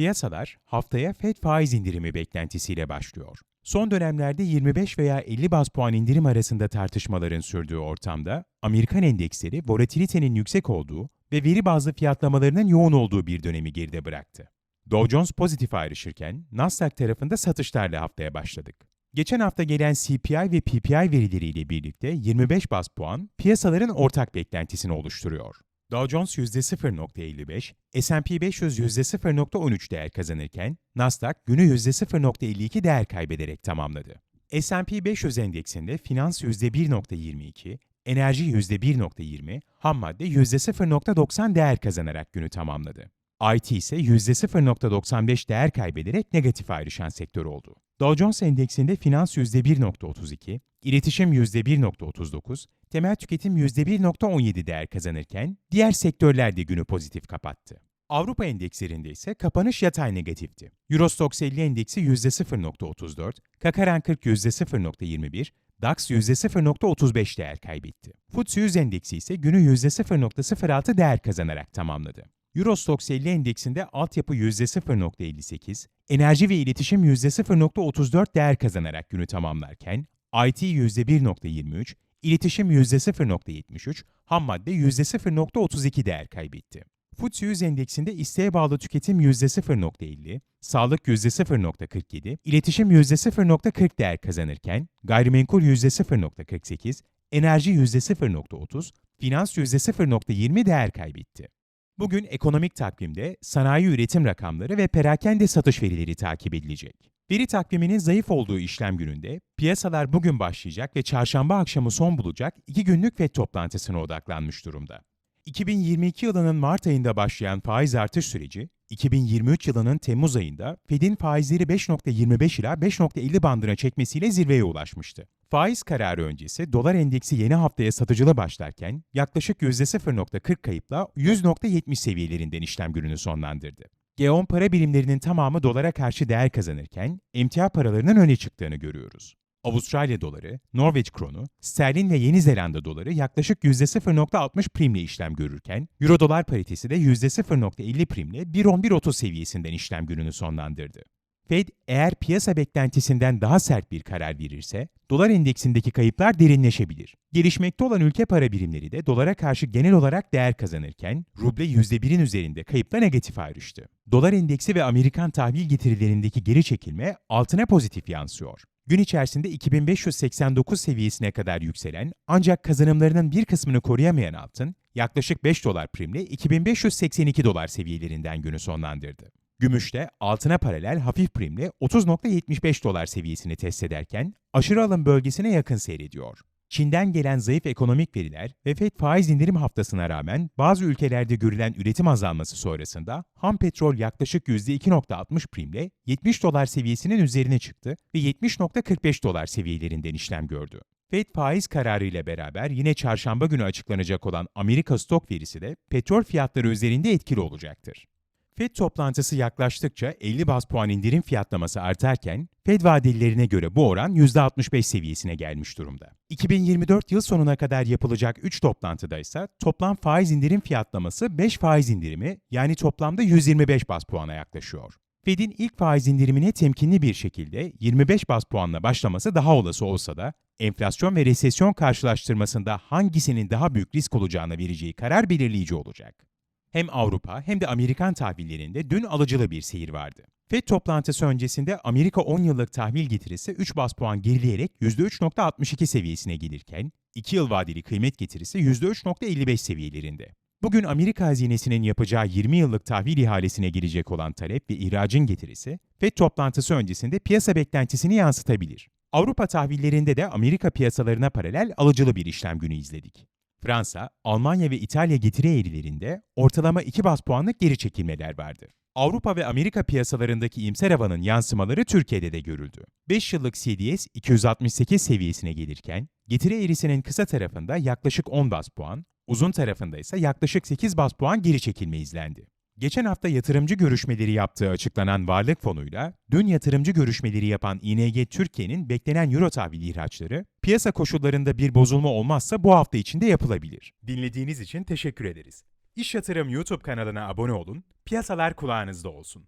Piyasalar haftaya Fed faiz indirimi beklentisiyle başlıyor. Son dönemlerde 25 veya 50 baz puan indirim arasında tartışmaların sürdüğü ortamda Amerikan endeksleri volatilitenin yüksek olduğu ve veri bazlı fiyatlamalarının yoğun olduğu bir dönemi geride bıraktı. Dow Jones pozitif ayrışırken Nasdaq tarafında satışlarla haftaya başladık. Geçen hafta gelen CPI ve PPI verileriyle birlikte 25 baz puan piyasaların ortak beklentisini oluşturuyor. Dow Jones %0.55, S&P 500 %0.13 değer kazanırken Nasdaq günü %0.52 değer kaybederek tamamladı. S&P 500 endeksinde finans %1.22, enerji %1.20, ham madde %0.90 değer kazanarak günü tamamladı. IT ise %0.95 değer kaybederek negatif ayrışan sektör oldu. Dow Jones Endeksinde finans %1.32, iletişim %1.39, temel tüketim %1.17 değer kazanırken diğer sektörler de günü pozitif kapattı. Avrupa endekslerinde ise kapanış yatay negatifti. Eurostoxx 50 endeksi %0.34, Kakaran 40 %0.21, DAX %0.35 değer kaybetti. FTSE 100 endeksi ise günü %0.06 değer kazanarak tamamladı. Eurostoxx 50 endeksinde altyapı %0.58, enerji ve iletişim %0.34 değer kazanarak günü tamamlarken, IT %1.23, iletişim %0.73, ham madde %0.32 değer kaybetti. FTSE 100 endeksinde isteğe bağlı tüketim %0.50, sağlık %0.47, iletişim %0.40 değer kazanırken, gayrimenkul %0.48, enerji %0.30, finans %0.20 değer kaybetti. Bugün ekonomik takvimde sanayi üretim rakamları ve perakende satış verileri takip edilecek. Veri takviminin zayıf olduğu işlem gününde piyasalar bugün başlayacak ve çarşamba akşamı son bulacak iki günlük FED toplantısına odaklanmış durumda. 2022 yılının Mart ayında başlayan faiz artış süreci, 2023 yılının Temmuz ayında Fed'in faizleri 5.25 ila 5.50 bandına çekmesiyle zirveye ulaşmıştı. Faiz kararı öncesi dolar endeksi yeni haftaya satıcılı başlarken yaklaşık %0.40 kayıpla 100.70 seviyelerinden işlem gününü sonlandırdı. G10 para birimlerinin tamamı dolara karşı değer kazanırken emtia paralarının öne çıktığını görüyoruz. Avustralya doları, Norveç kronu, sterlin ve Yeni Zelanda doları yaklaşık %0.60 primle işlem görürken, Euro dolar paritesi de %0.50 primle 1.11.30 seviyesinden işlem gününü sonlandırdı. Fed eğer piyasa beklentisinden daha sert bir karar verirse, dolar endeksindeki kayıplar derinleşebilir. Gelişmekte olan ülke para birimleri de dolara karşı genel olarak değer kazanırken, ruble %1'in üzerinde kayıpla negatif ayrıştı. Dolar endeksi ve Amerikan tahvil getirilerindeki geri çekilme altına pozitif yansıyor. Gün içerisinde 2589 seviyesine kadar yükselen ancak kazanımlarının bir kısmını koruyamayan altın, yaklaşık 5 dolar primle 2582 dolar seviyelerinden günü sonlandırdı. Gümüşte altına paralel hafif primle 30.75 dolar seviyesini test ederken aşırı alım bölgesine yakın seyrediyor. Çin'den gelen zayıf ekonomik veriler ve FED faiz indirim haftasına rağmen bazı ülkelerde görülen üretim azalması sonrasında ham petrol yaklaşık %2.60 primle 70 dolar seviyesinin üzerine çıktı ve 70.45 dolar seviyelerinden işlem gördü. FED faiz kararı ile beraber yine çarşamba günü açıklanacak olan Amerika stok verisi de petrol fiyatları üzerinde etkili olacaktır. FED toplantısı yaklaştıkça 50 baz puan indirim fiyatlaması artarken, FED vadelilerine göre bu oran %65 seviyesine gelmiş durumda. 2024 yıl sonuna kadar yapılacak 3 toplantıda ise toplam faiz indirim fiyatlaması 5 faiz indirimi yani toplamda 125 baz puana yaklaşıyor. Fed'in ilk faiz indirimine temkinli bir şekilde 25 baz puanla başlaması daha olası olsa da, enflasyon ve resesyon karşılaştırmasında hangisinin daha büyük risk olacağına vereceği karar belirleyici olacak. Hem Avrupa hem de Amerikan tahvillerinde dün alıcılı bir seyir vardı. FED toplantısı öncesinde Amerika 10 yıllık tahvil getirisi 3 bas puan gerileyerek %3.62 seviyesine gelirken, 2 yıl vadeli kıymet getirisi %3.55 seviyelerinde. Bugün Amerika hazinesinin yapacağı 20 yıllık tahvil ihalesine gelecek olan talep ve ihracın getirisi, FED toplantısı öncesinde piyasa beklentisini yansıtabilir. Avrupa tahvillerinde de Amerika piyasalarına paralel alıcılı bir işlem günü izledik. Fransa, Almanya ve İtalya getiri eğrilerinde ortalama 2 bas puanlık geri çekilmeler vardı. Avrupa ve Amerika piyasalarındaki imser havanın yansımaları Türkiye'de de görüldü. 5 yıllık CDS 268 seviyesine gelirken, getiri eğrisinin kısa tarafında yaklaşık 10 bas puan, uzun tarafında ise yaklaşık 8 bas puan geri çekilme izlendi. Geçen hafta yatırımcı görüşmeleri yaptığı açıklanan varlık fonuyla, dün yatırımcı görüşmeleri yapan ING Türkiye'nin beklenen euro tahvil ihraçları, piyasa koşullarında bir bozulma olmazsa bu hafta içinde yapılabilir. Dinlediğiniz için teşekkür ederiz. İş Yatırım YouTube kanalına abone olun, piyasalar kulağınızda olsun.